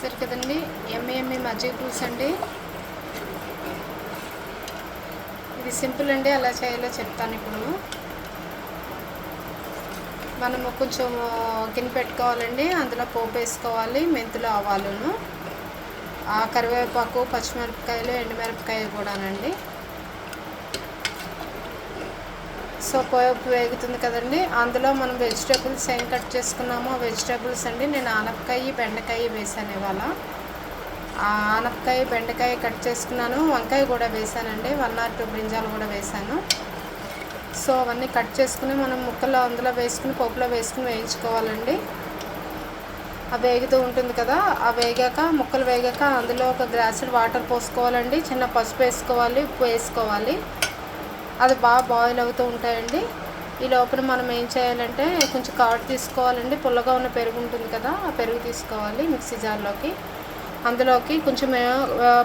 చూసారు కదండి. ఎమ్మి ఎమ్మి మజ్జిగ పులుసు అండి. ఇది సింపుల్ అండి అలా చేయాలో చెప్తాను ఇప్పుడు. మనము కొంచెం గిన్నె పెట్టుకోవాలండి. అందులో పోపు వేసుకోవాలి మెంతులు ఆవాలును. ఆ కరివేపాకు పచ్చిమిరపకాయలు ఎండుమిరపకాయలు కూడానండి. సో పోపు వేగుతుంది కదండి. అందులో మనం వెజిటేబుల్స్ ఏం కట్ చేసుకున్నామో వెజిటేబుల్స్ అండి. నేను ఆనపకాయ బెండకాయ వేసాను ఇవాళ. ఆనపకాయ బెండకాయ కట్ చేసుకున్నాను. వంకాయ కూడా వేసానండి వన్ ఆర్ టూ బ్రింజాలు కూడా వేసాను సో అవన్నీ కట్ చేసుకుని మనం ముక్కలు అందులో వేసుకుని పోపులో వేసుకుని వేయించుకోవాలండి. ఆ వేగుతూ ఉంటుంది కదా. ఆ వేగాక ముక్కలు వేగాక అందులో ఒక గ్లాసుడ్ వాటర్ పోసుకోవాలండి. చిన్న పసుపు వేసుకోవాలి ఉప్పు వేసుకోవాలి. అది బాగా బాయిల్ అవుతూ ఉంటాయండి. ఈ లోపల మనం ఏం చేయాలంటే కొంచెం కాటు తీసుకోవాలండి. పుల్లగా ఉన్న పెరుగు ఉంటుంది కదా ఆ పెరుగు తీసుకోవాలి మిక్సీ జార్లోకి. అందులోకి కొంచెం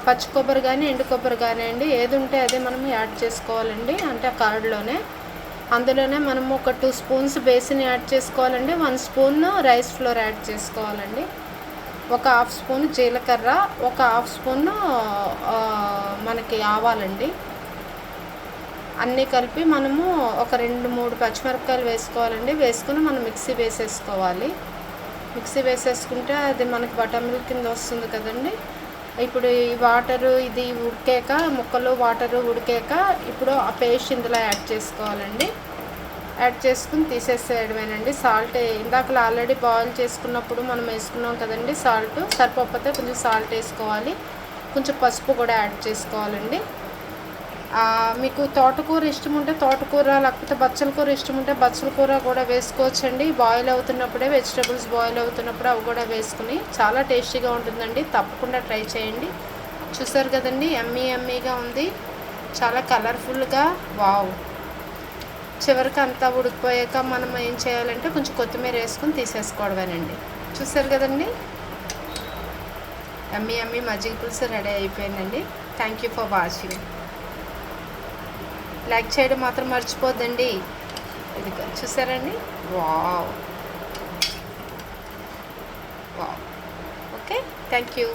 పచ్చి కొబ్బరి కానీ ఎండు కొబ్బరి కానీ అండి ఏది ఉంటే అదే మనం యాడ్ చేసుకోవాలండి అంటే ఆ కార్డ్లోనే. అందులోనే మనము ఒక టూ స్పూన్స్ బేసిన్ యాడ్ చేసుకోవాలండి. One spoon rice flour add చేసుకోవాలండి. ఒక హాఫ్ స్పూన్ జీలకర్ర ఒక హాఫ్ స్పూన్ మనకి ఆవాలండి. అన్నీ కలిపి మనము ఒక రెండు మూడు పచ్చిమిరపకాయలు వేసుకోవాలండి. వేసుకుని మనం మిక్సీ వేసేసుకోవాలి. మిక్సీ వేసేసుకుంటే అది మనకి బటర్ మిల్క్ కింద వస్తుంది కదండి. ఇప్పుడు ఈ వాటరు ఇది ఉడికాక ముక్కలు వాటరు ఉడికాక ఇప్పుడు ఆ పేస్ట్ ఇందులో యాడ్ చేసుకోవాలండి. యాడ్ చేసుకుని తీసేసేయడమేనండి. సాల్ట్ ఇందాక ఆల్రెడీ బాయిల్ చేసుకున్నప్పుడు మనం వేసుకున్నాం కదండి సాల్ట్. సరిపోకపోతే కొంచెం సాల్ట్ వేసుకోవాలి. కొంచెం పసుపు కూడా యాడ్ చేసుకోవాలండి. మీకు తోటకూర ఇష్టం ఉంటే తోటకూర లేకపోతే బచ్చల కూర ఇష్టం ఉంటే బచ్చల కూర కూడా వేసుకోవచ్చండి. బాయిల్ అవుతున్నప్పుడే వెజిటేబుల్స్ బాయిల్ అవుతున్నప్పుడు అవి కూడా వేసుకుని చాలా టేస్టీగా ఉంటుందండి. తప్పకుండా ట్రై చేయండి. చూసారు కదండి ఎమ్మీ ఎమ్మీగా ఉంది. చాలా కలర్ఫుల్గా వావ్ చివరికి అంతా ఉడికిపోయాక మనం ఏం చేయాలంటే కొంచెం కొత్తిమీర వేసుకుని తీసేసుకోవడమేనండి. చూసారు కదండి? ఎమ్మీ ఎమ్మీ మజ్జిగ పులుసు రెడీ అయిపోయిందండి. Thank you for watching like చేయడం మాత్రం మర్చిపోద్దండి. ఇది చూసారండి? Wow. Wow. Okay thank you